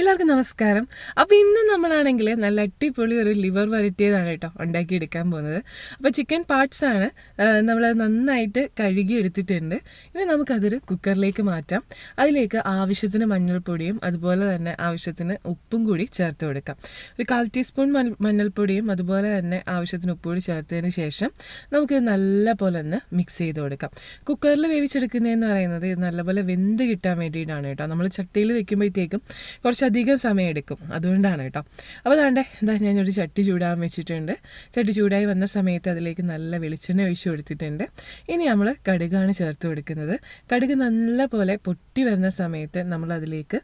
എല്ലാവർക്കും നമസ്കാരം. അപ്പോൾ ഇന്ന് നമ്മളാണെങ്കിൽ നല്ല അടിപൊളി ഒരു ലിവർ വരട്ടിയതാണ് കേട്ടോ ഉണ്ടാക്കിയെടുക്കാൻ പോകുന്നത്. അപ്പോൾ ചിക്കൻ പാർട്സ് ആണ് നമ്മൾ നന്നായിട്ട് കഴുകി എടുത്തിട്ടുണ്ട് ഇനി നമുക്കതൊരു കുക്കറിലേക്ക് മാറ്റാം. അതിലേക്ക് ആവശ്യത്തിന് മഞ്ഞൾപ്പൊടിയും അതുപോലെ തന്നെ ആവശ്യത്തിന് ഉപ്പും കൂടി ചേർത്ത് കൊടുക്കാം. ഒരു കാൽ ടീസ്പൂൺ മഞ്ഞൾപ്പൊടിയും അതുപോലെ തന്നെ ആവശ്യത്തിന് ഉപ്പ് കൂടി ചേർത്തതിന് ശേഷം നമുക്ക് നല്ല പോലെ ഒന്ന് മിക്സ് ചെയ്ത് കൊടുക്കാം. കുക്കറിൽ വേവിച്ചെടുക്കുന്നതെന്ന് പറയുന്നത് നല്ലപോലെ വെന്ത് കിട്ടാൻ വേണ്ടിയിട്ടാണ് കേട്ടോ. നമ്മൾ ചട്ടിയിൽ വെക്കുമ്പോഴത്തേക്കും കുറച്ചധികം സമയം എടുക്കും അതുകൊണ്ടാണ് കേട്ടോ. അപ്പോൾ അതാണ്ട് എന്താ ഞാനൊരു ചട്ടി ചൂടാൻ വെച്ചിട്ടുണ്ട്. ചട്ടി ചൂടായി വന്ന സമയത്ത് അതിലേക്ക് നല്ല വെളിച്ചെണ്ണ ഒഴിച്ചു കൊടുത്തിട്ടുണ്ട്. ഇനി നമ്മൾ കടുകാണ് ചേർത്ത് കൊടുക്കുന്നത്. കടുക് നല്ല പോലെ പൊട്ടി വരുന്ന സമയത്ത് നമ്മൾ അതിലേക്ക്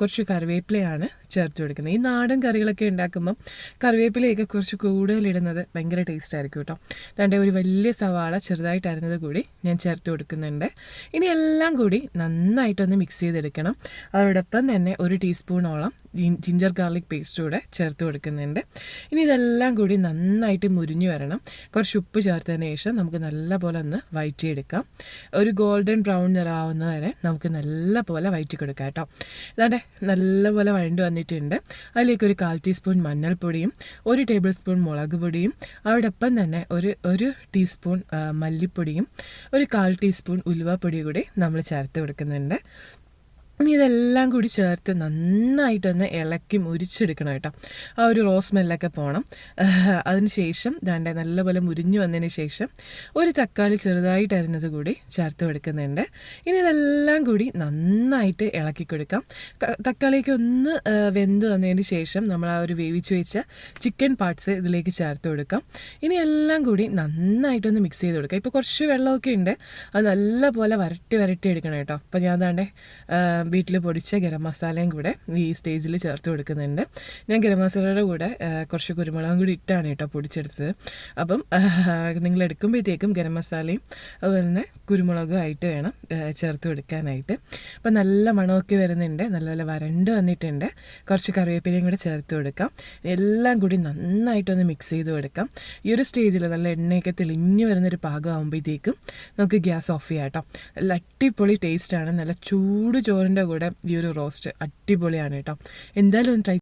കുറച്ച് കറിവേപ്പിലയാണ് ചേർത്ത് കൊടുക്കുന്നത്. ഈ നാടൻ കറികളൊക്കെ ഉണ്ടാക്കുമ്പം കറിവേപ്പിലയൊക്കെ കുറച്ച് കൂടുതലിടുന്നത് ഭയങ്കര ടേസ്റ്റ് ആയിരിക്കും കേട്ടോ. തന്റെ ഒരു വലിയ സവാള ചെറുതായിട്ട് അരുന്നത് കൂടി ഞാൻ ചേർത്ത് കൊടുക്കുന്നുണ്ട്. ഇനി എല്ലാം കൂടി നന്നായിട്ടൊന്ന് മിക്സ് ചെയ്തെടുക്കണം. അതോടൊപ്പം തന്നെ ഒരു ടീസ്പൂണോളം ജി- ജിഞ്ചർ ഗാർലിക് പേസ്റ്റ് കൂടെ ചേർത്ത് കൊടുക്കുന്നുണ്ട്. ഇനി ഇതെല്ലാം കൂടി നന്നായിട്ട് മുരിഞ്ഞു വരണം. കുറച്ച് ഉപ്പ് ചേർത്തതിന് ശേഷം നമുക്ക് നല്ല പോലെ ഒന്ന് വയറ്റിയെടുക്കാം. ഒരു ഗോൾഡൻ ബ്രൗൺ നിറാവുന്ന വരെ നമുക്ക് നല്ല പോലെ വയറ്റി കൊടുക്കാം കേട്ടോ. ഇതാണ്ടെ നല്ല പോലെ വഴണ്ട് വന്നിട്ടുണ്ട്. അതിലേക്ക് ഒരു കാൽ ടീസ്പൂൺ മഞ്ഞൾപ്പൊടിയും ഒരു ടേബിൾ സ്പൂൺ മുളക് പൊടിയും അതോടൊപ്പം തന്നെ ഒരു ഒരു ടീസ്പൂൺ മല്ലിപ്പൊടിയും ഒരു കാൽ ടീസ്പൂൺ ഉലുവപ്പൊടി കൂടി നമ്മൾ ചേർത്ത് കൊടുക്കുന്നുണ്ട്. ഇനി ഇതെല്ലാം കൂടി ചേർത്ത് നന്നായിട്ടൊന്ന് ഇളക്കി മുരിച്ചെടുക്കണം കേട്ടോ. ആ ഒരു റോസ് സ്മെല്ലൊക്കെ പോകണം അതിന് ശേഷം ദാണ്ടെ നല്ലപോലെ മുരിഞ്ഞു വന്നതിന് ശേഷം ഒരു തക്കാളി ചെറുതായിട്ട് അരിഞ്ഞത് കൂടി ചേർത്ത് കൊടുക്കുന്നുണ്ട്. ഇനി ഇതെല്ലാം കൂടി നന്നായിട്ട് ഇളക്കി കൊടുക്കാം. തക്കാളിയൊക്കെ ഒന്ന് വെന്ത് വന്നതിന് ശേഷം നമ്മൾ ആ ഒരു വേവിച്ച് വെച്ച ചിക്കൻ പാർട്സ് ഇതിലേക്ക് ചേർത്ത് കൊടുക്കാം. ഇനി എല്ലാം കൂടി നന്നായിട്ടൊന്ന് മിക്സ് ചെയ്ത് കൊടുക്കാം. ഇപ്പോൾ കുറച്ച് വെള്ളമൊക്കെ ഉണ്ട്. അത് നല്ലപോലെ വരട്ടി വരട്ടി എടുക്കണം കേട്ടോ. അപ്പോൾ ഞാൻ ദാണ്ടെ വീട്ടിൽ പൊടിച്ച ഗരം മസാലയും കൂടെ ഈ സ്റ്റേജിൽ ചേർത്ത് കൊടുക്കുന്നുണ്ട്. ഞാൻ ഗരം മസാലയുടെ കൂടെ കുറച്ച് കുരുമുളകും കൂടി ഇട്ടാണ് കേട്ടോ പൊടിച്ചെടുത്തത്. അപ്പം നിങ്ങൾ എടുക്കുമ്പോഴത്തേക്കും ഗരം മസാലയും അതുപോലെ തന്നെ കുരുമുളകും ആയിട്ട് വേണം ചേർത്ത് കൊടുക്കാനായിട്ട്. അപ്പം നല്ല മണമൊക്കെ വരുന്നുണ്ട്. നല്ലപോലെ വരണ്ട് വന്നിട്ടുണ്ട്. കുറച്ച് കറിവേപ്പിലയും കൂടെ ചേർത്ത് കൊടുക്കാം. എല്ലാം കൂടി നന്നായിട്ടൊന്ന് മിക്സ് ചെയ്ത് കൊടുക്കാം. ഈ ഒരു സ്റ്റേജിൽ നല്ല എണ്ണയൊക്കെ തെളിഞ്ഞു വരുന്നൊരു പാകം ആകുമ്പോഴത്തേക്കും നമുക്ക് ഗ്യാസ് ഓഫ് ചെയ്യാം കേട്ടോ. നല്ല അടിപൊളി ടേസ്റ്റാണ്. നല്ല ചൂട് ചോറിന്റെ കൂടെ ഈ ഒരു റോസ്റ്റ് അടിപൊളിയാണ് കേട്ടോ. എന്തായാലും ഒന്ന് ട്രൈ